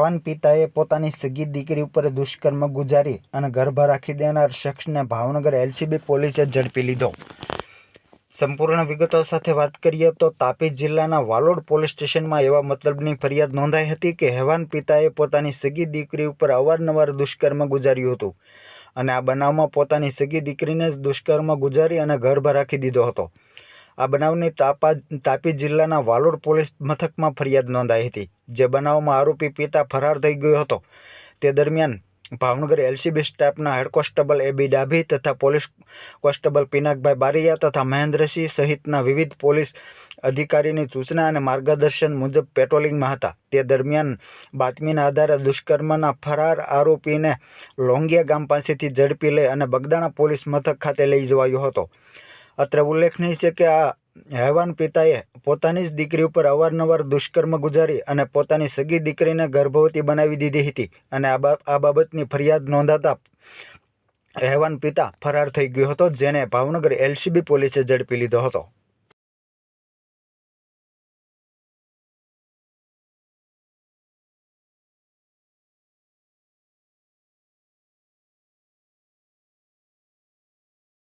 હેવાન પિતાએ પોતાની સગી દીકરી ઉપર દુષ્કર્મ ગુજારી અને ગર્ભ રાખી દેનાર શખ્સને ભાવનગર એલસીબી પોલીસે ઝડપી લીધો. સંપૂર્ણ વિગતો સાથે વાત કરીએ તો તાપી જિલ્લાના વાલોડ પોલીસ સ્ટેશનમાં એવા મતલબની ફરિયાદ નોંધાઈ હતી કે હેવાન પિતાએ પોતાની સગી દીકરી ઉપર અવારનવાર દુષ્કર્મ ગુજાર્યું હતું અને આ બનાવમાં પોતાની સગી દીકરીને જ દુષ્કર્મ ગુજારી અને ગર્ભ રાખી દીધો હતો. આ બનાવની તાપા, તાપી જિલ્લાના વાલોડ પોલીસ મથકમાં ફરિયાદ નોંધાઈ હતી, જે બનાવમાં આરોપી પિતા ફરાર થઈ ગયો હતો. તે દરમિયાન ભાવનગર એલસીબી સ્ટાફના હેડ કોન્સ્ટેબલ એ બી ડાભી તથા પોલીસ કોન્સ્ટેબલ પિનાકભાઈ બારીયા તથા મહેન્દ્રસિંહ સહિતના વિવિધ પોલીસ અધિકારીની સૂચના અને માર્ગદર્શન મુજબ પેટ્રોલિંગમાં હતા. તે દરમિયાન બાતમીના આધારે દુષ્કર્મના ફરાર આરોપીને લોંગિયા ગામ પાસેથી ઝડપી લઈ અને બગદાણા પોલીસ મથક ખાતે લઈ જવાયો હતો. અત્રે ઉલ્લેખનીય છે કે આ હેવાન પિતાએ પોતાની જ દીકરી ઉપર અવારનવાર દુષ્કર્મ ગુજારી અને પોતાની સગી દીકરીને ગર્ભવતી બનાવી દીધી હતી અને આ બાબતની ફરિયાદ નોંધાતા હેવાન પિતા ફરાર થઈ ગયો હતો, જેને ભાવનગર એલસીબી પોલીસે ઝડપી લીધો હતો.